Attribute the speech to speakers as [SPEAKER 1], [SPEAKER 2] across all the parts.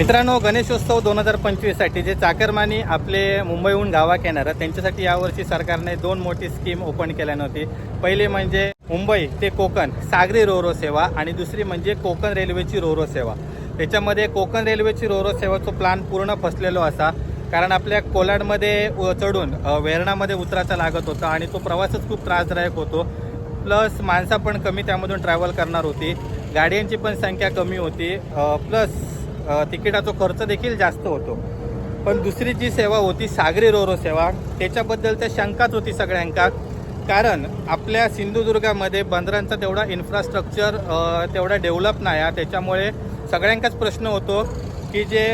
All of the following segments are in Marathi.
[SPEAKER 1] मित्रांनो गणेशोत्सव दोन हजार पंचवीससाठी जे चाकरमानी आपले मुंबईहून गावात येणार त्यांच्यासाठी यावर्षी सरकारने दोन मोठी स्कीम ओपन केल्या नव्हती पहिली म्हणजे मुंबई ते कोकण सागरी रोरो सेवा आणि दुसरी म्हणजे कोकण रेल्वेची रोरो सेवा. त्याच्यामध्ये कोकण रेल्वेची रोरो सेवाचा प्लॅन पूर्ण फसलेलो असा कारण आपल्या कोलाडमध्ये चढून वेरणामध्ये वेर्णामध्ये लागत होता आणि तो प्रवासच खूप त्रासदायक होतो. प्लस माणसं पण कमी त्यामधून ट्रॅव्हल करणार होती. गाड्यांची पण संख्या कमी होती. प्लस तिकिटाचा खर्च देखील जास्त होतो. पण दुसरी जी सेवा होती सागरी रोरो सेवा त्याच्याबद्दल त्या शंकाच होती सगळ्यांका. कारण आपल्या सिंधुदुर्गामध्ये बंदरांचा तेवढा इन्फ्रास्ट्रक्चर तेवढा डेव्हलप नाही आहे. त्याच्यामुळे सगळ्यांकाच प्रश्न होतो की जे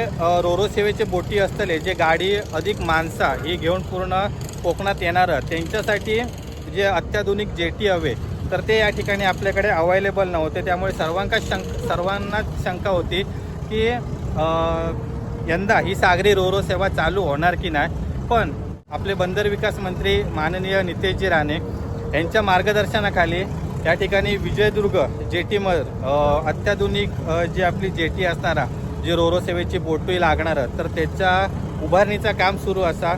[SPEAKER 1] रोरो सेवेचे बोटी असतले जे गाडी अधिक माणसा ही घेऊन पूर्ण कोकणात येणार त्यांच्यासाठी जे अत्याधुनिक जेटी हवे तर ते या ठिकाणी आपल्याकडे अवेलेबल नव्हते. त्यामुळे सर्वांका शंक सर्वांनाच शंका होती. की यंदा ही सागरी रोरो सेवा चालू होणार की नाही? पण आपले बंदर विकास मंत्री माननीय नितेशजी राणे यांच्या मार्गदर्शनाखाली या ठिकाणी विजयदुर्ग जेटीमर अत्याधुनिक जी आपली जेटी असणारा जी रोरो सेवेची बोटही लागणार तर त्याच्या उभारणीचं काम सुरू असा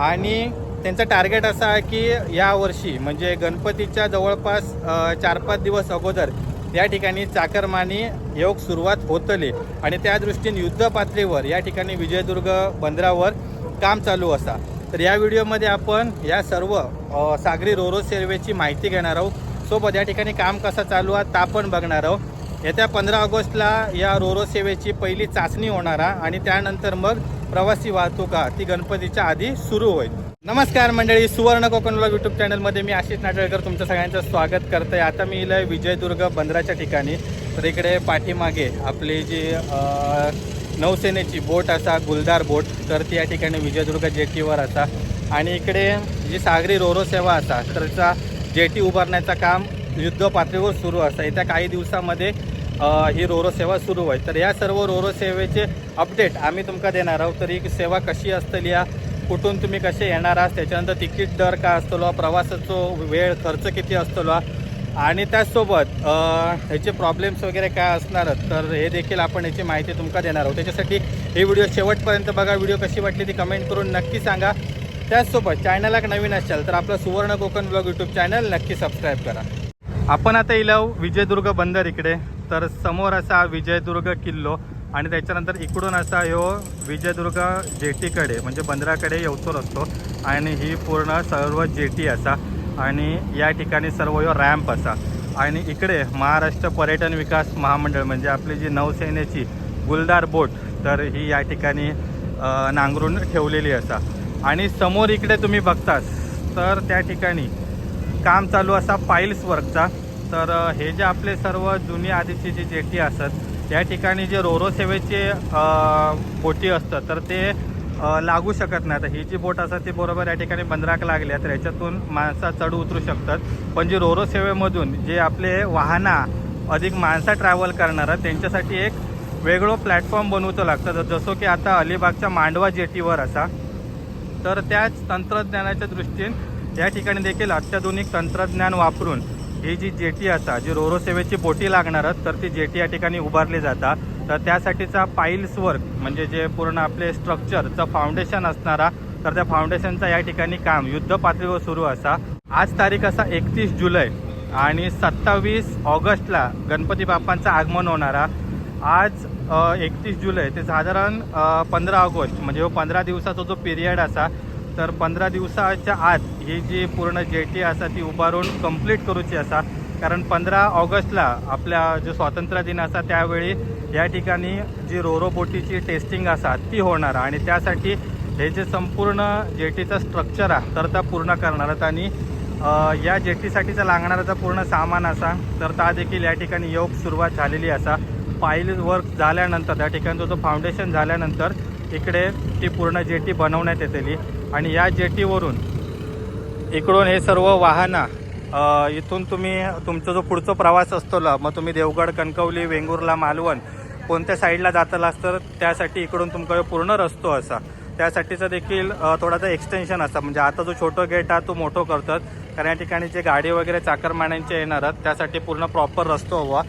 [SPEAKER 1] आणि त्यांचं टार्गेट असं आहे की यावर्षी म्हणजे गणपतीच्या जवळपास चार पाच दिवस अगोदर या ठिकाणी चाकरमानी योग सुरुवात होतले. आणि त्या दृष्टीने युद्ध पातळीवर या ठिकाणी विजयदुर्ग बंदरावर काम चालू असा. तर या व्हिडिओमध्ये आपण या सर्व सागरी रोरो सेवेची माहिती घेणार आहोत. सोबत या ठिकाणी काम कसं चालू आहे ता पण बघणार आहोत. येत्या पंधरा ऑगस्टला या रोरो सेवेची पहिली चाचणी होणार आहे आणि त्यानंतर मग प्रवासी वाहतूक ती गणपतीच्या आधी सुरू होईल. नमस्कार मंडळी सुवर्ण कोकण ब्लॉग युट्यूब चॅनलमध्ये मी आशिष नाटळकर तुमचं सगळ्यांचं स्वागत करतोय. आता मी इलं विजयदुर्ग बंदराच्या ठिकाणी. तर इकडे पाठीमागे आपली जी नौसेनेची बोट असा गुलदार बोट तर ती या ठिकाणी विजयदुर्ग जेटीवर असा. आणि इकडे जी सागरी रोरो सेवा असा तरचा जेटी उभारण्याचं काम युद्ध पातळीवर सुरू असा. येत्या काही दिवसामध्ये ही रोरो सेवा सुरू होईल. तर या सर्व रोरो सेवेचे अपडेट आम्ही तुमका देणार आहोत. तर ही सेवा कशी असतली या कुठून तुम्ही कसे येणार आहात? त्याच्यानंतर तिकीट दर काय असतलो? प्रवासाचो वेळ खर्च किती असतो आणि त्याचसोबत ह्याचे प्रॉब्लेम्स वगैरे काय असणार? तर हे देखील आपण याची माहिती तुमका देणार आहोत. त्याच्यासाठी हे व्हिडिओ शेवटपर्यंत बघा. व्हिडिओ कशी वाटली ती कमेंट करून नक्की सांगा. त्याचसोबत चॅनलला नवीन असाल तर आपलं Suvarna Konkan blog YouTube channel नक्की सबस्क्राईब करा. आपण आता इलाव विजयदुर्ग बंदर इकडे. तर समोर असा विजयदुर्ग किल्लो. आणि त्याच्यानंतर इकडून असा ह्यो विजयदुर्ग जेटीकडे म्हणजे बंदराकडे येवचोर असतो. आणि ही पूर्ण सर्व जेटी असा. आणि या ठिकाणी सर्व ह्यो रॅम्प असा. आणि इकडे महाराष्ट्र पर्यटन विकास महामंडळ म्हणजे आपली जी नौसेनेची गुलदार बोट तर ही या ठिकाणी नांगरून ठेवलेली असा. आणि समोर इकडे तुम्ही बघताच तर त्या ठिकाणी काम चालू असा पाईल्स वर्कचा. तर हे जे आपले सर्व जुनी आधीची जी जेटी असत या ठिकाणी जे रोरो सेवेचे बोटी असतात तर ते लागू शकत नाही. आता ही जी बोट असतात ती बरोबर या ठिकाणी बंदराक लागल्या तर याच्यातून माणसं चढ उतरू शकतात. पण जी रोरो सेवेमधून जे आपले वाहना अधिक माणसं ट्रॅव्हल करणार त्यांच्यासाठी एक वेगळं प्लॅटफॉर्म बनवतो लागतं. जसं की आता अलिबागच्या मांडवा जेटीवर असा तर त्याच तंत्रज्ञानाच्या दृष्टीने या ठिकाणी देखील अत्याधुनिक तंत्रज्ञान वापरून ही जी जेटी असा जी रोरो सेवेची बोटी लागणार तर ती जेटी या ठिकाणी उभारली जातात तर त्यासाठीचा पाईल्स वर्क म्हणजे जे पूर्ण आपले स्ट्रक्चरचं फाउंडेशन असणारा तर त्या फाउंडेशनचा या ठिकाणी काम युद्ध पातळीवर सुरू असा. आज तारीख असा एकतीस जुलै आणि सत्तावीस ऑगस्टला गणपती बाप्पांचं आगमन होणारा आज एकतीस जुलै ते साधारण पंधरा ऑगस्ट म्हणजे हो पंधरा दिवसाचा जो पिरियड असा तर पंधरा दिवसाच्या आत ही जी पूर्ण जेटी असा ती उभारून कंप्लीट करूची असा. कारण पंधरा ऑगस्टला आपल्या जो स्वातंत्र्य दिन असा त्यावेळी या ठिकाणी जी रोरो बोटीची टेस्टिंग असा ती होणार. आणि त्यासाठी हे जे संपूर्ण जेटीचं स्ट्रक्चर आहे तर त्या पूर्ण करणार. आहेत आणि या जेटीसाठीचा लागणाराचा पूर्ण सामान असा तर त्या देखील या ठिकाणी योग सुरुवात झालेली असा. पाईल वर्क झाल्यानंतर त्या ठिकाणचं जो फाउंडेशन झाल्यानंतर इकडे ती पूर्ण जेटी बनवण्यात येतेली. आणि या जेटीवरून इकडून हे सर्व वाहनं इथून तुम्ही तुमचा जो पुढचा प्रवास असतो ना मग तुम्ही देवगड कणकवली वेंगुर्ला मालवण कोणत्या साईडला जातालास तर त्यासाठी इकडून तुमचा पूर्ण रस्तो असा. त्यासाठीचा देखील थोडासा एक्सटेन्शन असा. म्हणजे आता जो छोटो गेट हा तो मोठो करतात. कारण या ठिकाणी जे गाडी वगैरे चाकरमान्यांचे येणार आहेत त्यासाठी पूर्ण प्रॉपर रस्तो हवा.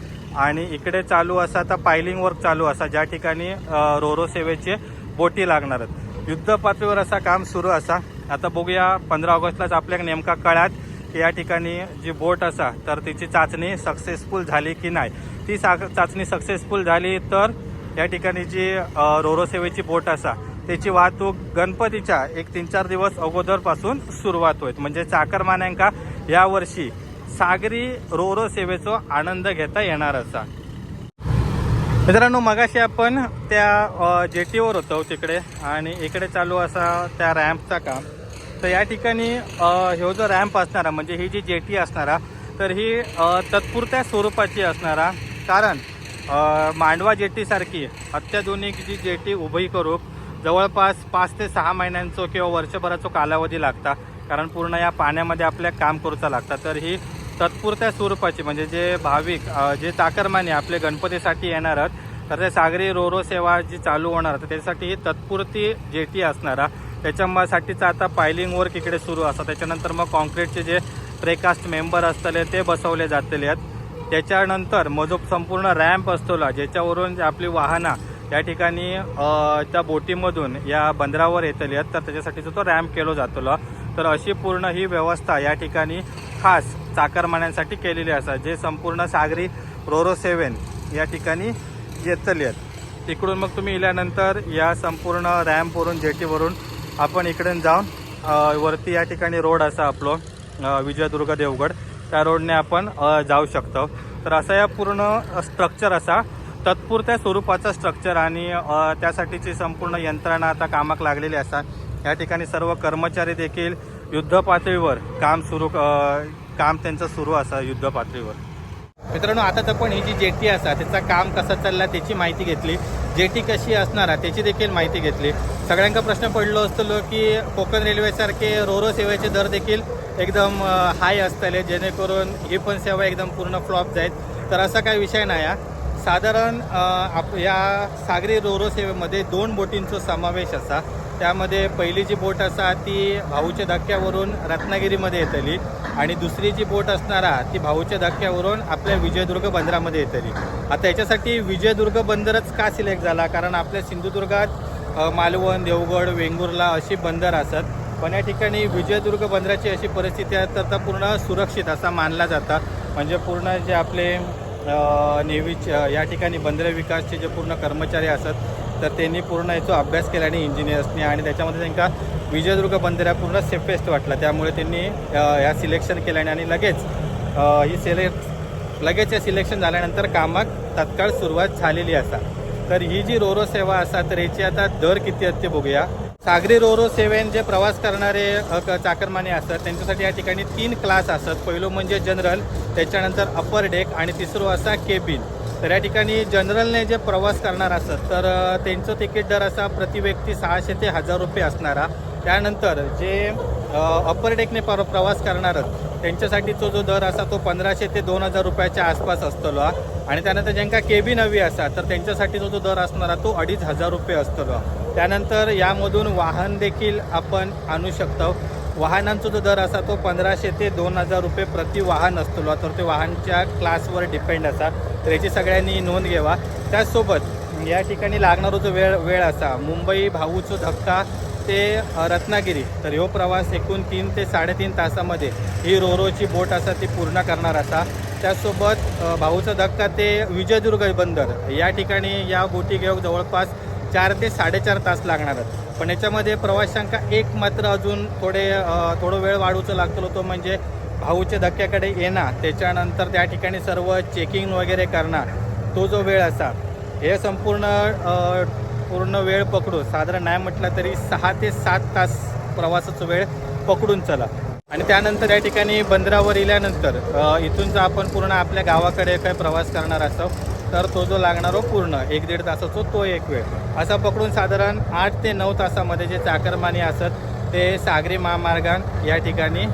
[SPEAKER 1] आणि इकडे चालू असा आता पायलिंग वर्क चालू असा ज्या ठिकाणी रोरो सेवेचे बोटी लागणार आहेत. युद्ध पातळीवर असा काम सुरू असा. आता बघूया पंधरा ऑगस्टलाच आपल्याला नेमका कळ्यात की या ठिकाणी जी बोट असा तर तिची चाचणी सक्सेसफुल झाली की नाही. ती सा चाचणी सक्सेसफुल झाली तर या ठिकाणी जी रोरोसेवेची रोरो सेवेची बोट असा त्याची वाहतूक गणपतीच्या एक तीन चार दिवस अगोदरपासून सुरुवात होईल. म्हणजे चाकरमान्यांका यावर्षी सागरी रोरो सेवेचो आनंद घेता येणार असा. मित्रांनो मगाशी आपण त्या जेटीवर होतो तिकडे आणि इकडे चालू असा त्या रॅम्पचा काम. तर या ठिकाणी ह्यो जो रॅम्प असणारा म्हणजे ही जी जेटी असणारा तर ही तत्पुरत्या स्वरूपाची असणारा. कारण मांडवा जेटीसारखी अत्याधुनिक जी जेटी उभी करूक जवळपास पाच ते सहा महिन्यांचो किंवा वर्षभराचो कालावधी लागता. कारण पूर्ण या पाण्यामध्ये आपल्या काम करूचा लागता. तर ही तत्पुरत्या स्वरूपाची म्हणजे जे भाविक जे चाकरमाने आपले गणपतीसाठी येणार आहेत तर ते सागरी रोरो सेवा जी चालू होणार तर त्यासाठी ही तात्पुरती जेटी असणारा त्याच्यासाठीचं आता पायलिंग वर्क इकडे सुरू असतं. त्याच्यानंतर मग कॉन्क्रीटचे जे प्रेकास्ट मेंबर असतले ते बसवले जातले आहेत. त्याच्यानंतर मग जो संपूर्ण रॅम्प असतो ज्याच्यावरून जे आपली वाहनं या ठिकाणी त्या बोटीमधून या बंदरावर येतली आहेत तर त्याच्यासाठीचा तो रॅम्प केलो जातलो. तर अशी पूर्ण ही व्यवस्था या ठिकाणी खास चाकरमान्यांसाठी केलेली असा जे संपूर्ण सागरी रोरो सेवन या ठिकाणी येतली आहेत. तिकडून मग तुम्ही इल्यानंतर या संपूर्ण रॅम्पवरून जेटीवरून आपण इकडून जाऊन वरती या ठिकाणी रोड असा आपलो विजयदुर्ग देवगड त्या रोडने आपण जाऊ शकतो. तर असा या पूर्ण स्ट्रक्चर असा तत्पुरत्या स्वरूपाचं स्ट्रक्चर आणि त्यासाठीची संपूर्ण यंत्रणा आता कामाक लागलेली असा. या ठिकाणी सर्व कर्मचारी देखील युद्ध पातळीवर काम सुरू काम त्यांचं सुरू असा युद्ध पातळीवर. मित्रांनो आता तर आपण ही जी जेटी असा त्याचं काम कसं चाललं त्याची माहिती घेतली. जेटी कशी असणार आहे त्याची देखील माहिती घेतली. सगळ्यांका प्रश्न पडलो असतलो की कोकण रेल्वेसारखे रोरो सेवेचे दर देखील एकदम हाय असतले जेणेकरून ही पण सेवा एकदम पूर्ण फ्लॉप जाईल. तर असा काही विषय नाही हा. साधारण आप या सागरी रोरो सेवेमध्ये दोन बोटींचा समावेश असा. त्यामध्ये पहिली जी बोट असा ती भाऊच्या धक्क्यावरून रत्नागिरीमध्ये येतली आणि दुसरी जी बोट असणारा ती भाऊच्या धक्क्यावरून आपल्या विजयदुर्ग बंदरामध्ये येतली. आता याच्यासाठी विजयदुर्ग बंदरच का सिलेक्ट झाला? कारण आपल्या सिंधुदुर्गात मालवण देवगड वेंगुर्ला अशी बंदर असत. पण या ठिकाणी विजयदुर्ग बंदराची अशी परिस्थिती आहे तर पूर्ण सुरक्षित असा मानला जाता. म्हणजे पूर्ण जे आपले नेव्हीचे या ठिकाणी बंदरे विकासचे जे पूर्ण कर्मचारी असत तर त्यांनी पूर्ण याचा अभ्यास केला आणि इंजिनियर्सनी आणि त्याच्यामध्ये त्यांना विजयदुर्ग बंदर पूर्ण सेफेस्ट वाटला. त्यामुळे त्यांनी ह्या सिलेक्शन केल्याने आणि लगेच ही सिलेक्ट लगेच हे सिलेक्शन झाल्यानंतर कामाक तत्काळ सुरुवात झालेली असा. तर ही जी रोरो सेवा असा तर याची आता दर किती असते बघूया. सागरी रोरो सेवेन जे प्रवास करणारे क- चाकरमाने असतात त्यांच्यासाठी या ठिकाणी तीन क्लास असतात. पहिलं म्हणजे जनरल त्याच्यानंतर अपर डेक आणि तिसरो असा केबिन तर या ठिकाणी जनरलने जे प्रवास करणार असत तर त्यांचं तिकीट दर असा प्रति व्यक्ती सहाशे ते हजार रुपये असणारा. त्यानंतर जे अपर डेकने पर प्रवास करणार आहेत, त्यांच्यासाठीचा जो दर असा तो पंधराशे ते दोन हजार रुपयाच्या आसपास असतलो हा. आणि त्यानंतर ज्यांका केबिन हवी असा तर त्यांच्यासाठीचा जो दर असणारा तो अडीच हजार रुपये असतलो त्यानंतर यामधून वाहन देखील आपण आणू शकतो. वाहनांचा जो दर असा तो पंधराशे ते दोन हजार रुपये प्रति वाहन असतो तर ते वाहनच्या क्लासवर डिपेंड असा. तर याची सगळ्यांनी नोंद घ्यावा. त्याचसोबत या ठिकाणी लागणारा जो वेळ वेळ असा मुंबई भाऊचो धक्का ते रत्नागिरी तर ह्यो प्रवास एकूण तीन ते साडेतीन तासामध्ये ही रोरोची बोट असा ती पूर्ण करणार असा. त्याचसोबत भाऊचा धक्का ते विजयदुर्ग बंदर या ठिकाणी या बोटी घेऊन जवळपास चार ते साडेचार तास लागणार आहेत. पण याच्यामध्ये प्रवाशांका एक मात्र अजून थोडे थोडं वेळ वाढवचं लागतो तो म्हणजे भाऊच्या धक्क्याकडे येणार त्याच्यानंतर त्या ठिकाणी सर्व चेकिंग वगैरे करणार तो जो वेळ असा हे संपूर्ण पूर्ण वेळ पकडू साधारण नाही म्हटलं तरी सहा ते सात तास प्रवासाचा वेळ पकडून चला. आणि त्यानंतर या ठिकाणी बंदरावर इल्यानंतर इथून जर आपण पूर्ण आपल्या गावाकडे काय प्रवास करणार असो तर तो जो लागणारो हो पूर्ण एक दीड तासाचो तो एक वेळ. असा पकडून साधारण आठ ते नऊ तासामध्ये जे चाकरमानी असत ते सागरी महामार्गान या ठिकाणी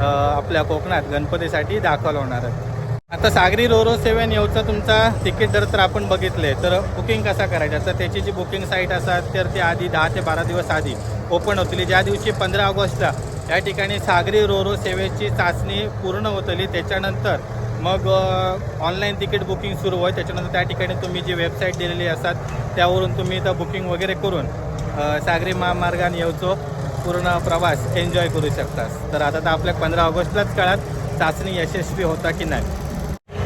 [SPEAKER 1] आपल्या कोकणात गणपतीसाठी दाखल होणार आहेत आता सागरी रोरो सेवन येऊचा तुमचा तिकीट दर तर आपण बघितले तर बुकिंग कसा करायचा? तर त्याची जी बुकिंग साईट असतात तर ती आधी दहा ते बारा दिवस आधी ओपन होतली. ज्या दिवशी पंधरा ऑगस्टला या ठिकाणी सागरी रोरो सेवेची चाचणी पूर्ण होतली त्याच्यानंतर मग ऑनलाईन तिकीट बुकिंग सुरू होईल. त्याच्यानंतर त्या ठिकाणी तुम्ही जी वेबसाईट दिलेली असतात त्यावरून तुम्ही इथं बुकिंग वगैरे करून सागरी महामार्गाने येऊचो. पूर्ण प्रवास एन्जॉय करू शकतात. तर आता तर आपल्या पंधरा ऑगस्टलाच काळात चाचणी यशस्वी होता की नाही.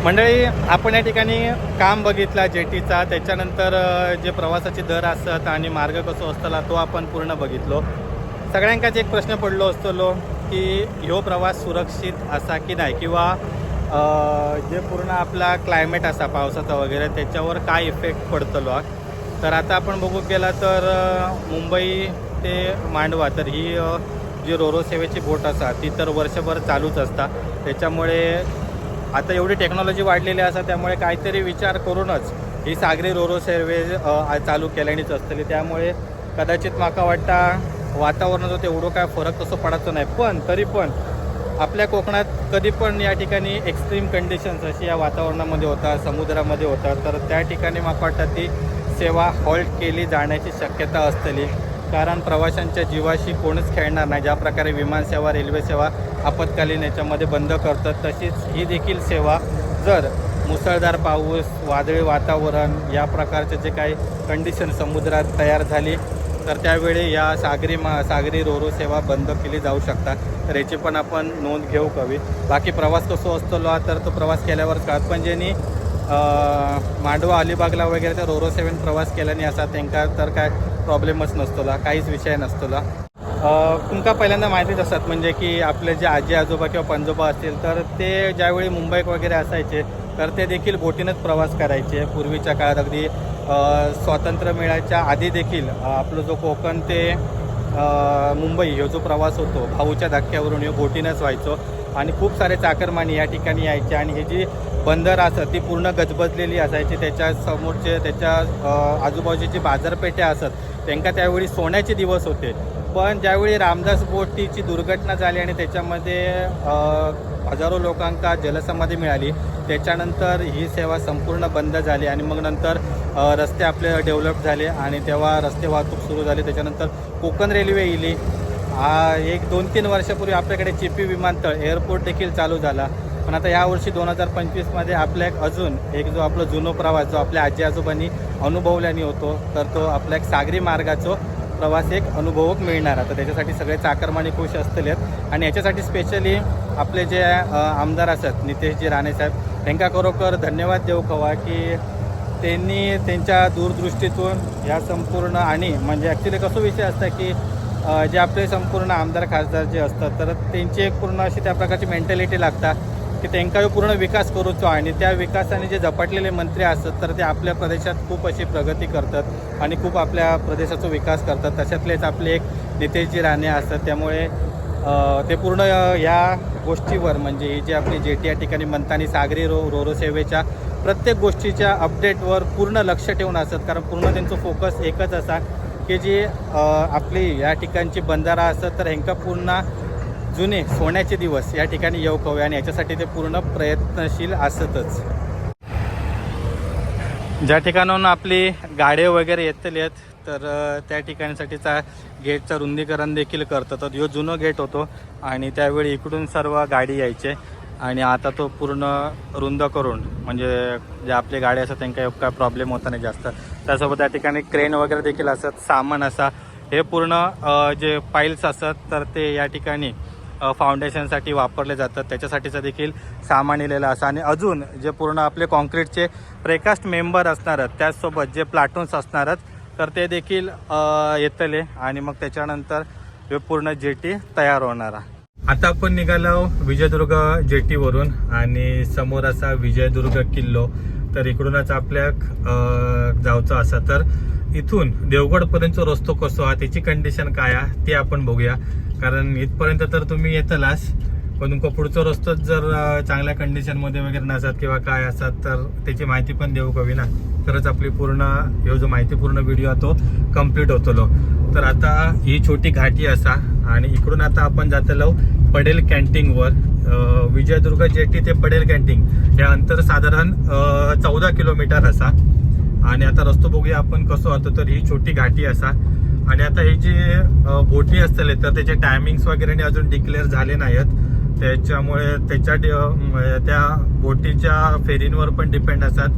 [SPEAKER 1] मंडळी आपण या ठिकाणी काम बघितला जेटीचा. त्याच्यानंतर जे प्रवासाचे दर असतात आणि मार्ग कसो असतला तो आपण पूर्ण बघितलो. सगळ्यांकाच एक प्रश्न पडलो असतलो की ह्यो प्रवास सुरक्षित असा की नाही? किंवा जे पूर्ण आपला क्लायमेट असा पावसाचा वगैरे त्याच्यावर काय इफेक्ट पडतलो? तर आता आपण बघू गेला तर मुंबई ते मांडवा तर ही जी रोरो सेवेची बोट असा ती तर वर्षभर चालूच असता. त्याच्यामुळे आता एवढी टेक्नॉलॉजी वाढलेली असा त्यामुळे काहीतरी विचार करूनच ही सागरी रोरो सेवे चालू केल्यानेच असतली. त्यामुळे कदाचित माका वाटता वातावरणाचं तेवढं काय फरक तसं पडायचं नाही. पण तरी पण आपल्या कोकणात कधी पण या ठिकाणी एक्स्ट्रीम कंडिशन्स अशी या वातावरणामध्ये होतात समुद्रामध्ये होतात तर त्या ठिकाणी मला वाटतं ती सेवा हॉल्ट केली जाण्याची शक्यता असतली. कारण प्रवाशांच्या जीवाशी कोणीच खेळणार नाही. ज्या प्रकारे विमानसेवा रेल्वे सेवा आपत्कालीन याच्यामध्ये बंद करतात तशीच ही देखील सेवा जर मुसळधार पाऊस वादळी वातावरण या प्रकारचे जे काही कंडिशन समुद्रात तयार झाली तर त्यावेळी या सागरी मा सागरी रोरो सेवा बंद केली जाऊ शकतात. तर याची पण आपण नोंद घेऊ कवी. बाकी प्रवास कसो असतो तर तो प्रवास केल्यावर कळत. पण ज्यांनी मांडवा अलिबागला वगैरे तर रोरो सेवन प्रवास केल्याने असा त्यांका तर काय प्रॉब्लेमच नसतोला काहीच विषय नसतोला. तुमका पहिल्यांदा माहितीच असतात म्हणजे की आपले जे आजी आजोबा किंवा पंजोबा असतील तर ते ज्यावेळी मुंबईत वगैरे असायचे तर ते देखील बोटीनंच प्रवास करायचे. पूर्वीच्या काळात अगदी स्वातंत्र्य मिळायच्या आधी देखील आपलं जो कोकण ते मुंबई ह्यो जो प्रवास होतो भाऊच्या धक्क्यावरून हे बोटीनंच व्हायचो. आणि खूप सारे चाकरमानी या ठिकाणी यायचे आणि हे जी बंदर असत ती पूर्ण गजबजलेली असायची. त्याच्या समोरचे त्याच्या अ, आजूबाजूची बाजारपेठे असत त्यांका त्यावेळी सोन्याचे दिवस होते. पण ज्यावेळी रामदास बोटीची दुर्घटना झाली आणि त्याच्यामध्ये हजारो लोकांका जलसमाधी मिळाली त्याच्यानंतर ही सेवा संपूर्ण बंद झाली आणि मग नंतर रस्ते आपले डेव्हलप झाले आणि तेव्हा रस्ते वाहतूक सुरू झाली. त्याच्यानंतर कोकण रेल्वे येली एक दोन तीन वर्षापूर्वी आपल्याकडे चिपी विमानतळ एअरपोर्ट देखील चालू झाला. पण आता यावर्षी दोन हजार पंचवीसमध्ये आपल्या एक अजून एक जो आपला जुनो प्रवास जो आपल्या आजी आजोबांनी अनुभवल्याने होतो तर तो आपला एक सागरी मार्गाचो प्रवास एक अनुभवक मिळणार. आता त्याच्यासाठी सगळे चाकरमानी खुश असतले आणि याच्यासाठी स्पेशली आपले जे आमदार असतात नितेशजी राणे साहेब त्यांना खरोखर धन्यवाद देऊ हवा की त्यांनी त्यांच्या दूरदृष्टीतून या संपूर्ण आणि म्हणजे ॲक्च्युली कसं विषय असतं की जे आपले संपूर्ण आमदार खासदार जे असतात तर त्यांची एक पूर्ण अशी त्या प्रकारची मेंटॅलिटी लागतात की त्यांचा पूर्ण विकास करूचो आणि त्या विकासाने जे झपाटलेले मंत्री असतात तर ते आपल्या प्रदेशात खूप अशी प्रगती करतात आणि खूप आपल्या प्रदेशाचा विकास करतात. तशातलेच आपले एक नितेशजी राणे असतात. त्यामुळे ते पूर्ण या गोष्टीवर म्हणजे ही जी आपली जेटी या ठिकाणी म्हणतानी सागरी रो रोरो सेवेच्या प्रत्येक गोष्टीच्या अपडेटवर पूर्ण लक्ष ठेवून असतात. कारण पूर्ण त्यांचं फोकस एकच असा की जी आपली या ठिकाणची बंधारा असतात तर ह्यांका पूर्ण जुने सोन्याचे दिवस या ठिकाणी येऊ हवे आणि याच्यासाठी ते पूर्ण प्रयत्नशील असतच. ज्या ठिकाणाहून आपली गाडे वगैरे येतले आहेत तर त्या ठिकाणीसाठीचा गेटचं रुंदीकरण देखील करतं तर ह्यो जुनं गेट होतो आणि त्यावेळी इकडून सर्व गाडी यायचे आणि आता तो पूर्ण रुंद करून म्हणजे जे आपली गाडी असतात त्यांना काय प्रॉब्लेम होता नाही जास्त. त्यासोबत त्या ठिकाणी क्रेन वगैरे देखील असत सामान असा. हे पूर्ण जे पाईल्स असतात तर ते या ठिकाणी फाउंडेशनसाठी वापरले जातात. त्याच्यासाठीचं देखील सामान इलेलं असं. आणि अजून जे पूर्ण आपले कॉन्क्रीटचे प्रेकास्ट मेंबर असणार आहेत त्याचसोबत जे प्लाटून्स असणार तर ते देखील येतले. आणि मग त्याच्यानंतर हे पूर्ण जेटी तयार होणार आता आपण निघालो विजयदुर्ग जेटीवरून. आणि समोर असा विजयदुर्ग किल्लो. तर इकडूनच आपल्या अ, जायचं असा. तर इथून देवगडपर्यंत रस्तो कसो हा त्याची कंडिशन काय आहे? ते आपण बघूया. कारण इथपर्यंत तर तुम्ही येतलाच पण तुमका पुढचा रस्तोच जर चांगल्या कंडिशनमध्ये वगैरे नसत किंवा काय असतात तर त्याची माहिती पण देऊ कवी ना तरच आपली पूर्ण ह्यो जो माहितीपूर्ण व्हिडिओ तो कंप्लीट होतलो तर आता ही छोटी घाटी असा आणि इकडून आता आपण जातलो पडेल कॅन्टीनवर विजयदुर्ग जेटी ते पडेल कॅन्टीन हे अंतर साधारण चौदा किलोमीटर असा. आणि आता रस्तो बघूया आपण कसं होतो तर ही छोटी घाटी असा. आणि आता हे जे बोटी असतील तर त्याचे टायमिंग्स वगैरे अजून डिक्लेअर झाले नाहीत त्याच्यामुळे त्याच्या डि- त्या बोटीच्या फेरींवर पण डिपेंड असतात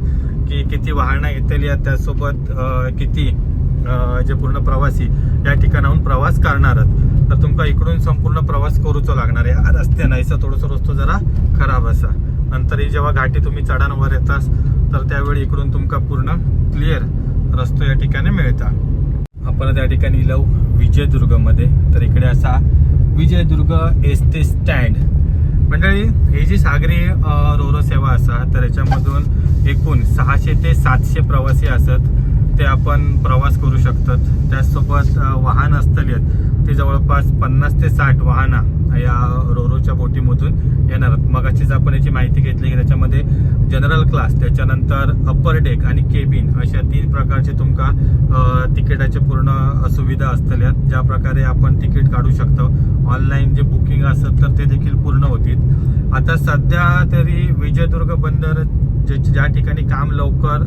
[SPEAKER 1] की किती वाहनं येतली आहेत त्यासोबत किती जे पूर्ण प्रवासी या ठिकाणाहून प्रवास करणार आहेत. तर तुमका इकडून संपूर्ण प्रवास करूचो लागणार आहे. रस्ते नाहीसा थोडंसं रस्तो जरा खराब असा. नंतर ही जेव्हा घाटी तुम्ही चढांवर येतास तर त्यावेळी इकडून तुमका पूर्ण क्लिअर रस्तो या ठिकाणी मिळता. आपण त्या ठिकाणी लव विजयदुर्गमध्ये. तर इकडे असा विजयदुर्ग एस टी स्टँड. मंडळी ही जी सागरी रोरो सेवा असा तर याच्यामधून एकूण सहाशे ते सातशे प्रवासी असत. ते आपण प्रवास करू शकतात. त्याचसोबत वाहन असतली ते जवळपास पन्नास ते साठ वाहनं या रोरोच्या बोटीमधून येणार. आहेत. मगाचीच आपण याची माहिती घेतली की त्याच्यामध्ये जनरल क्लास त्याच्यानंतर अप्पर डेक आणि केबिन अशा तीन प्रकारचे तुमका तिकिटाचे पूर्ण सुविधा असतल्या. ज्या प्रकारे आपण तिकीट काढू शकतो. ऑनलाईन जे बुकिंग असत तर ते देखील पूर्ण होतील. आता सध्या तरी विजयदुर्ग बंदर जे ज्या ठिकाणी काम लवकर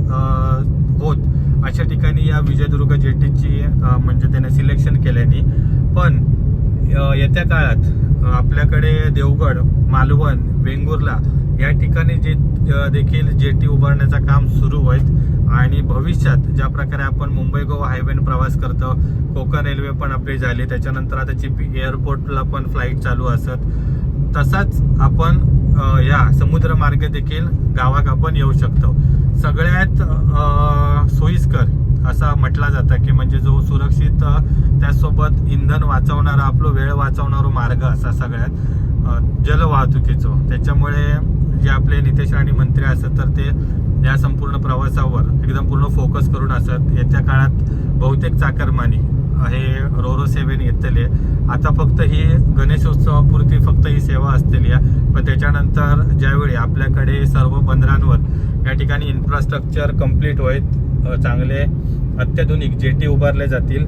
[SPEAKER 1] होत अशा ठिकाणी या विजयदुर्ग जेटीची म्हणजे त्याने सिलेक्शन केल्याने. पण येत्या काळात आपल्याकडे देवगड मालवण वेंगुर्ला या ठिकाणी जे देखील जेटी उभारण्याचं काम सुरू होईल. आणि भविष्यात ज्या प्रकारे आपण मुंबई गोवा हायवेने प्रवास करतो कोकण रेल्वे पण आपली झाली त्याच्यानंतर आता चिपी एअरपोर्टला पण फ्लाईट चालू असत. तसाच आपण या समुद्र मार्ग देखील गावात आपण येऊ शकतो. सगळ्यात सोयीस्कर असा म्हटला जातं की म्हणजे जो सुरक्षित त्यासोबत इंधन वाचवणारा आपलं वेळ वाचवणारा मार्ग असा सगळ्यात जल जलवाहतुकीचो. त्याच्यामुळे जे आपले नितेश राणे मंत्री असत तर ते या संपूर्ण प्रवासावर एकदम पूर्ण फोकस करून असत. येत्या काळात बहुतेक चाकरमानी हे रोरो सेवेने येतले. आता फक्त ही गणेशोत्सवापुरती फक्त ही सेवा असलेली आहे पण त्याच्यानंतर ज्यावेळी आपल्याकडे सर्व बंदरांवर या ठिकाणी इन्फ्रास्ट्रक्चर कंप्लीट होईल चांगले अत्याधुनिक जेटी उभारले जातील.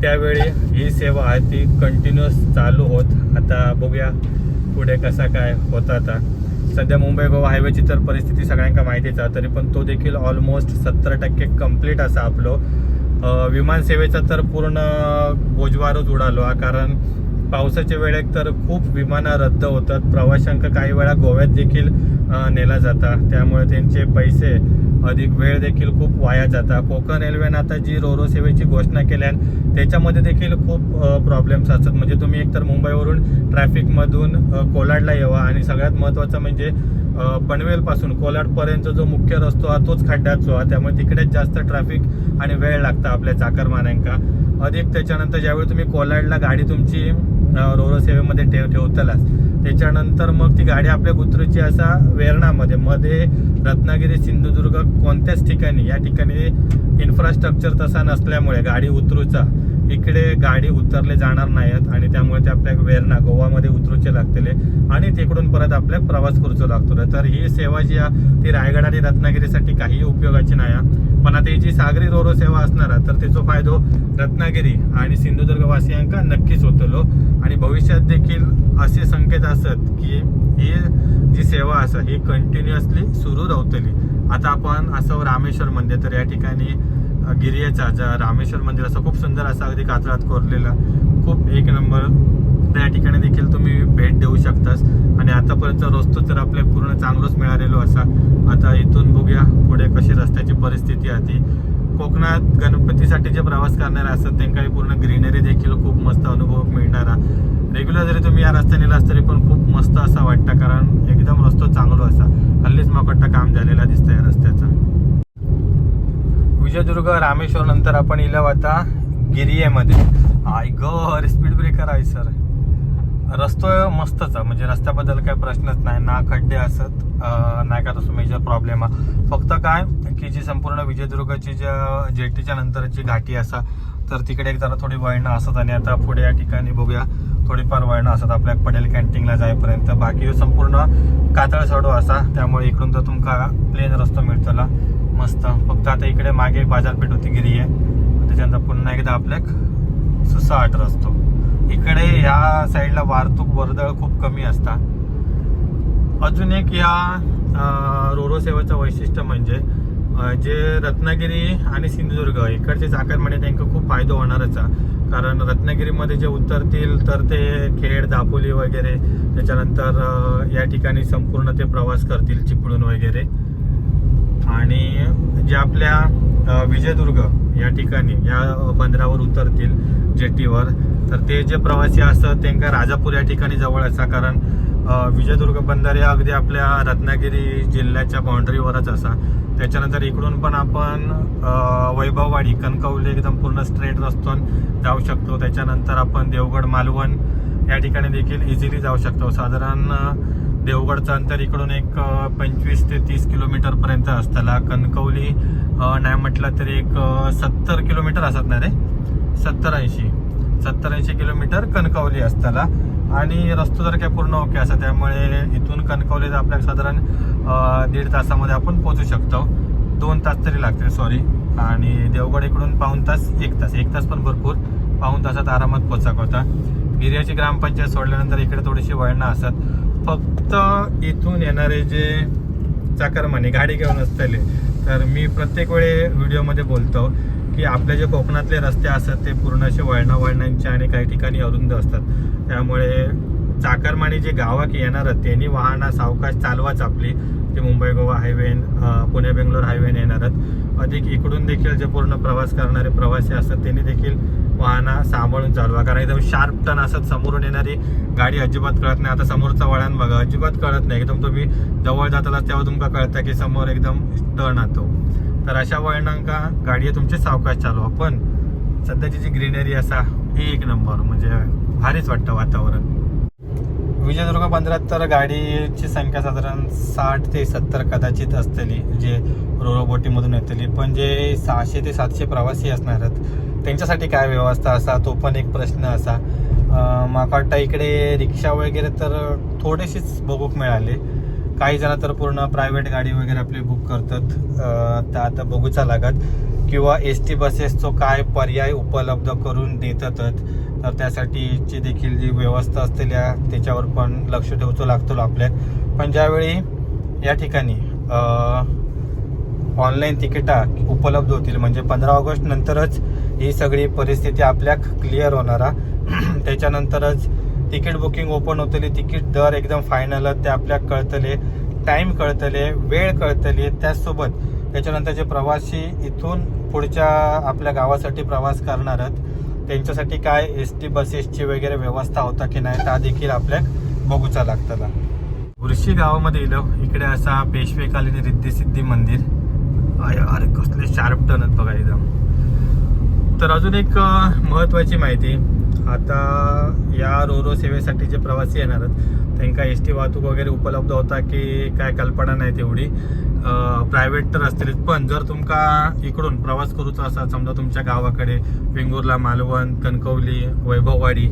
[SPEAKER 1] त्यावेळी ही सेवा आहे ती कंटिन्युअस चालू होत. आता बघूया पुढे कसा काय होता आता. सध्या मुंबई गोवा हायवेची तर परिस्थिती सगळ्यांका माहितीच आहे तरी पण तो देखील ऑलमोस्ट सत्तर टक्के कंप्लीट असा आपलो. विमानसेवेचा विमान सेवेचा तर पूर्ण बोजवारच उडालो हा कारण पावसाच्या वेळेत तर खूप विमानं रद्द होतात. प्रवाशांक काही वेळा गोव्यात देखील नेला जाता. त्यामुळे त्यांचे पैसे अधिक वेळ देखील खूप वाया जाता. कोकण रेल्वेनं आता जी रोरो सेवेची घोषणा केल्या त्याच्यामध्ये देखील खूप प्रॉब्लेम्स असतात. म्हणजे तुम्ही एकतर मुंबईवरून ट्रॅफिकमधून कोलाडला यावा आणि सगळ्यात महत्त्वाचं म्हणजे पनवेलपासून कोलाडपर्यंत जो मुख्य रस्तो हा तोच खड्ड्याचो हा त्यामुळे तिकडेच जास्त ट्रॅफिक आणि वेळ लागता आपल्या चाकरमान्यांका. अधिक त्याच्यानंतर ज्यावेळी तुम्ही कोलाडला गाडी तुमची रोरो सेवेमध्ये ठेव ठेवतलास त्याच्यानंतर मग ती गाडी आपल्या गुत्रूची असा वेरणामध्ये मध्ये रत्नागिरी सिंधुदुर्ग कोणत्याच ठिकाणी या ठिकाणी इन्फ्रास्ट्रक्चर तसा नसल्यामुळे गाडी उतरूचा. इकडे गाडी उतरले जाणार नाहीत आणि त्यामुळे ते आपल्या वेरणा गोवामध्ये उतरूचे लागतले आणि तिकडून परत आपल्या प्रवास करूचो लागतो तर ही सेवा जी आहे ती रायगड आणि रत्नागिरीसाठी काही उपयोगाची नाही आहे. पण आता ही जी सागरी रोरो सेवा असणार आहे, तर तिचा फायदो रत्नागिरी आणि सिंधुदुर्ग वासियांका नक्कीच होतलो. आणि भविष्यात देखील असे संकेत असत की ही जी सेवा असा ही कंटिन्युअसली सुरू राहतली. आता आपण असं रामेश्वर मंदिर तर या ठिकाणी गिर्याचा ज्या रामेश्वर मंदिर असं खूप सुंदर असं अगदी कातळात कोरलेला खूप एक नंबर. त्या ठिकाणी देखील तुम्ही भेट देऊ शकतास. आणि आतापर्यंत रस्तो तर आपल्या पूर्ण चांगलंच मिळालेलो असा. आता इथून बघूया पुढे कशी रस्त्याची परिस्थिती आहे ती. कोकणात गणपतीसाठी जे प्रवास करणारे असतात त्यांना पूर्ण ग्रीनरी देखील खूप मस्त अनुभव मिळणारा. रेग्युलर जरी तुम्ही या रस्त्याने नेलास तरी पण खूप मस्त असा वाटतं कारण एकदम रस्तो चांगलो असा हल्लीच मकट्टा काम झालेला दिसतं या रस्त्याचा विजयदुर्ग रामेश्वर नंतर आपण इला आता गिरियेमध्ये. आय ग स्पीड ब्रेकर आहे सर रस्तो मस्तच आहे. म्हणजे रस्त्याबद्दल काही प्रश्नच नाही. ना खड्डे असत नाही का तसं मेजर प्रॉब्लेम आहे. फक्त काय की जी संपूर्ण विजयदुर्गची ज्या जेटीच्या नंतरची घाटी असा तर तिकडे एक जरा थोडी वळणं असत आणि आता पुढे या ठिकाणी बघूया. थोडीफार वळणं असत. आपल्या पडेल कॅन्टीनला जाईपर्यंत. बाकी संपूर्ण कातळ सडो असा. त्यामुळे इकडून तर तुमका प्लेन रस्तो मिळतला. मस्त. फक्त आता इकडे मागे एक बाजारपेठ होती गिरी आहे. त्याच्यानंतर पुन्हा एकदा आपल्याक सुसाट रस्तो. इकडे ह्या साईडला वाहतूक वर्दळ खूप कमी असता. अजून एक या रोरो सेवेचं वैशिष्ट्य म्हणजे जे रत्नागिरी आणि सिंधुदुर्ग इकडचे चाकरमाने म्हणजे त्यांना खूप फायदा होणारच आहे. कारण रत्नागिरीमध्ये जे उतरतील तर ते खेड दापोली वगैरे त्याच्यानंतर या ठिकाणी संपूर्ण ते प्रवास करतील चिपळूण वगैरे. आणि जे आपल्या विजयदुर्ग या ठिकाणी या बंदरावर उतरतील जेटीवर. तर ते जे प्रवासी असतात त्यांना राजापूर या ठिकाणी जवळ असा कारण विजयदुर्ग बंदर या अगदी आपल्या रत्नागिरी जिल्ह्याच्या बाउंड्रीवरच असा. त्याच्यानंतर इकडून पण आपण वैभववाडी कणकवली एकदम पूर्ण स्ट्रेट रस्तून जाऊ शकतो. त्याच्यानंतर आपण देवगड मालवण या ठिकाणी देखील इझिली जाऊ शकतो. साधारण देवगडचं अंतर इकडून एक पंचवीस ते तीस किलोमीटर पर्यंत असताना कणकवली नाही म्हटलं तरी एक सत्तर किलोमीटर असत ना रे? सत्तर ऐंशी. सत्तर ऐंशी किलोमीटर कणकवली असताना आणि रस्तो जर काय पूर्ण ओके असा. त्यामुळे इथून कणकवली आपल्याला साधारण दीड तासामध्ये आपण पोहोचू शकतो. दोन तास तरी लागतील सॉरी आणि देवगड इकडून पाऊन तास एक तास. एक तास पण भरपूर. पाऊन तासात आरामात पोचाक होता. गिर्याची ग्रामपंचायत सोडल्यानंतर इकडे थोडीशी वळणं असतात फक्त इथून येणारे जे चाकरमाने गाडी घेऊन असतले तर मी प्रत्येक वेळी व्हिडिओमध्ये बोलतो की आपले जे कोकणातले रस्ते असतात ते पूर्ण असे वळणा वळणांचे आणि काही ठिकाणी अरुंद असतात. त्यामुळे चाकरमाने जे गावात येणार त्यांनी वाहना सावकाश चालवाच आपली. ते मुंबई गोवा हायवे पुणे बेंगलोर हायवे येणारच अधिक इकडून देखील जे पूर्ण प्रवास करणारे प्रवासी असतात त्यांनी देखील वाहनं सांभाळून चालवा. कारण एकदम शार्प टर्न असत समोरून येणारी गाडी अजिबात कळत नाही. आता समोरचा वळण बघा अजिबात कळत नाही. एकदम तुम्ही जवळ जाताना तेव्हा तुमका कळतं की समोर एकदम टर्न येतो तर अशा वळणांका गाडी तुमची सावकाश चालवा. पण सध्याची जी ग्रीनरी असा एक नंबर. म्हणजे भारीच वाटतं वातावरण. विजयदुर्ग बंदरात तर गाडीची संख्या साधारण साठ ते सत्तर कदाचित असतली जे रोरो बोटीमधून येतली. पण जे सहाशे ते सातशे प्रवासी असणार आहेत त्यांच्यासाठी काय व्यवस्था असा? तो पण एक प्रश्न असा. मला वाटतं इकडे रिक्षा वगैरे तर थोडेशीच बघूक मिळाले. काही जण तर पूर्ण प्रायव्हेट गाडी वगैरे आपली बुक करतात. त्या आता बघूचा लागत. किंवा एस टी बसेसचो काय पर्याय उपलब्ध करून देतातच तर त्यासाठीची देखील जी व्यवस्था असलेल्या त्याच्यावर पण लक्ष ठेवतो लागतो आपल्या. पण ज्यावेळी या ठिकाणी ऑनलाईन तिकिटा उपलब्ध होतील म्हणजे पंधरा ऑगस्ट नंतरच ही सगळी परिस्थिती आपल्या क्लिअर होणार त्याच्यानंतरच तिकीट बुकिंग ओपन होतली तिकीट दर एकदम फायनल ते आपल्याक कळतले टाईम कळतले वेळ कळतली त्याचसोबत त्याच्यानंतर जे प्रवासी इथून पुढच्या आपल्या गावासाठी प्रवास करणार आहेत त्यांच्यासाठी काय एस टी बसेसची वगैरे व्यवस्था होता की नाही त्या देखील आपल्याक बघूचा लागतला. उर्शी गावामध्ये इलो इकडे असा पेशवेकालीन रिद्धिसिद्धी मंदिर. अरे कसले शार्प टर्न आहेत बघा एकदम तर अजून एक महत्त्वाची महत्वाची माहिती. आता या रोरो सेवेसाठी जे प्रवासी येणार आहेत त्यांना एस टी वाहतूक वगैरे उपलब्ध होता की काय कल्पना नाही तेवढी. प्रायव्हेट तर असतील पण जर तुमका इकडून प्रवास करूचा असा समजा तुमच्या गावाकडे वेंगुर्ला मालवण कणकवली वैभववाडी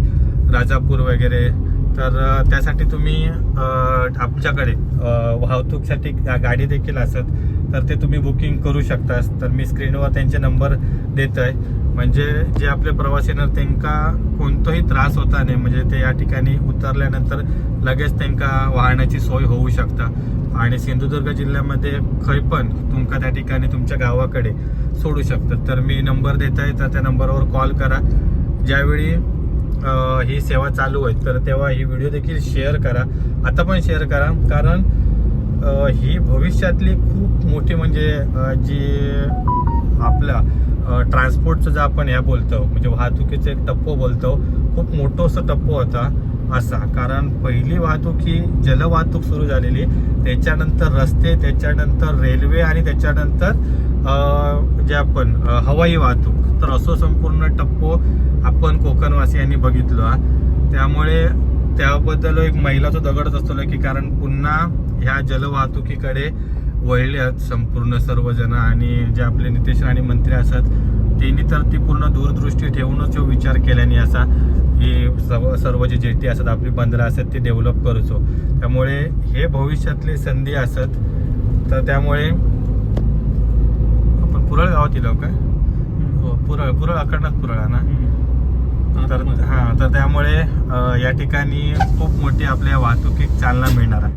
[SPEAKER 1] राजापूर वगैरे तर त्यासाठी तुम्ही आमच्याकडे वाहतूकसाठी गा- गाडी देखील असत तर ते तुम्ही बुकिंग करू शकता तर मी स्क्रीनवर त्यांचे नंबर देत आहे म्हणजे जे आपले प्रवासी येणार त्यांना कोणताही त्रास होता नाही. म्हणजे ते या ठिकाणी उतरल्यानंतर लगेच त्यांना वाहनाची सोय होऊ शकता. आणि सिंधुदुर्ग जिल्ह्यामध्ये खै पण तुमका त्या ठिकाणी तुमच्या गावाकडे सोडू शकतात. तर मी नंबर देत आहे तर त्या नंबरवर कॉल करा. ज्यावेळी ही सेवा चालू आहेत तर तेव्हा ही व्हिडिओ देखील शेअर करा. आता पण शेअर करा. कारण ही भविष्यातली खूप मोठी म्हणजे जी आपला ट्रान्सपोर्टचं जे आपण ह्या बोलतो म्हणजे वाहतुकीचं एक टप्पो बोलतो खूप मोठं असं टप्पो होता असा. कारण पहिली वाहतूक ही जलवाहतूक सुरू झालेली. त्याच्यानंतर रस्ते त्याच्यानंतर रेल्वे आणि त्याच्यानंतर जे आपण हवाई वाहतूक. तर असं संपूर्ण टप्पो आपण कोकणवासियांनी बघितलो. त्यामुळे त्याबद्दल एक मैलाचा दगडच असतो की कारण पुन्हा ह्या जलवाहतुकीकडे वळले आहेत संपूर्ण सर्वजण आणि जे आपले नितेश राणे मंत्री असत त्यांनी तर ती पूर्ण दूरदृष्टी ठेवूनच विचार केल्याने असा ही सर्व सर्व जे जेटी असतात आपली बंदरं असतात ते डेव्हलप करूचो. त्यामुळे हे भविष्यातले संधी असत. तर त्यामुळे आपण पुरळ गावात येलो काय पुरळ पुरळ अकडनाथ पुरळ आहे ना? तर हा तर त्यामुळे या ठिकाणी खूप मोठी आपल्या वाहतुकीत चालना मिळणार आहे.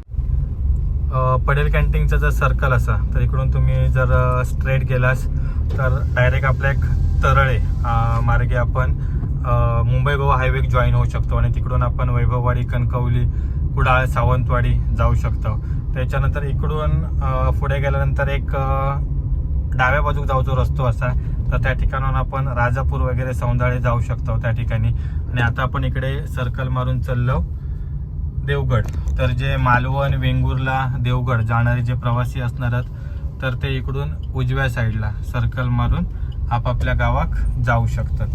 [SPEAKER 1] अ, पटेल कॅन्टीनचं जर सर्कल असा तर इकडून तुम्ही जर स्ट्रेट गेलास तर डायरेक्ट आपल्या एक तरळे मार्गे आपण मुंबई गोवा हायवे जॉईन होऊ शकतो आणि तिकडून आपण वैभववाडी कणकवली कुडाळ सावंतवाडी जाऊ शकतो. त्याच्यानंतर इकडून पुढे गेल्यानंतर एक डाव्या बाजूक जाऊचो रस्तो असा तर त्या ठिकाणाहून आपण राजापूर वगैरे सौंदाळे जाऊ शकतो त्या ठिकाणी. आणि आता आपण इकडे सर्कल मारून चाललो देवगड. तर जे मालवण वेंगुर्ला देवगड जाणारे जे प्रवासी असणार आहेत तर ते इकडून उजव्या साईडला सर्कल मारून आपापल्या गावाक जाऊ शकतात.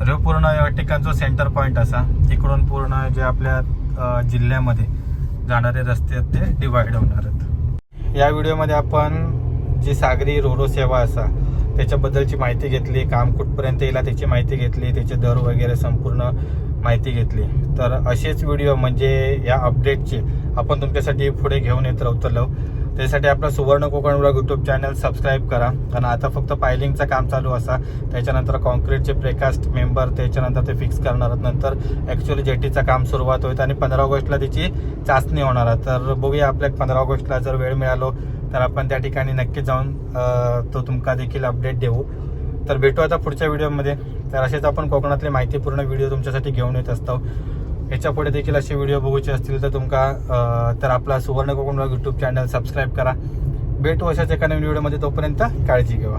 [SPEAKER 1] तर हे पूर्ण या ठिकाणचा सेंटर पॉईंट असा इकडून पूर्ण जे आपल्या जिल्ह्यामध्ये जाणारे रस्ते आहेत ते डिवाईड होणार आहेत. या व्हिडिओमध्ये आपण जी सागरी रोरो सेवा असा त्याच्याबद्दलची माहिती घेतली काम कुठपर्यंत येईल त्याची माहिती घेतली त्याचे दर वगैरे संपूर्ण माहिती घेतली. तर असेच व्हिडिओ म्हणजे या अपडेटचे आपण तुमच्यासाठी पुढे घेऊन येत राहतलो त्यासाठी आपला Suvarna Konkan blog YouTube channel subscribe करा. कारण आता फक्त पायलिंगचं काम चालू असा. त्याच्यानंतर कॉन्क्रीटचे प्रेकास्ट मेंबर त्याच्यानंतर ते फिक्स करणार आहेत. नंतर ॲक्च्युअली जेटीचं काम सुरुवात होईल आणि पंधरा ऑगस्टला तिची चाचणी होणार आहे. तर बघूया आपल्या पंधरा ऑगस्टला जर वेळ मिळालो तर आपण त्या ठिकाणी नक्की जाऊन तो तुमका देखील अपडेट देऊ. तर भेटू आता पुढच्या व्हिडिओमध्ये. तर असेच आपण कोकणातली माहितीपूर्ण व्हिडिओ तुमच्यासाठी घेऊन येत असतो. याच्यापुढे देखील असे व्हिडिओ बघूचे असतील तर तुमका तर आपला Suvarna Konkan YouTube channel subscribe करा. भेटू अशाच एका नवीन व्हिडिओमध्ये तोपर्यंत काळजी घ्यावा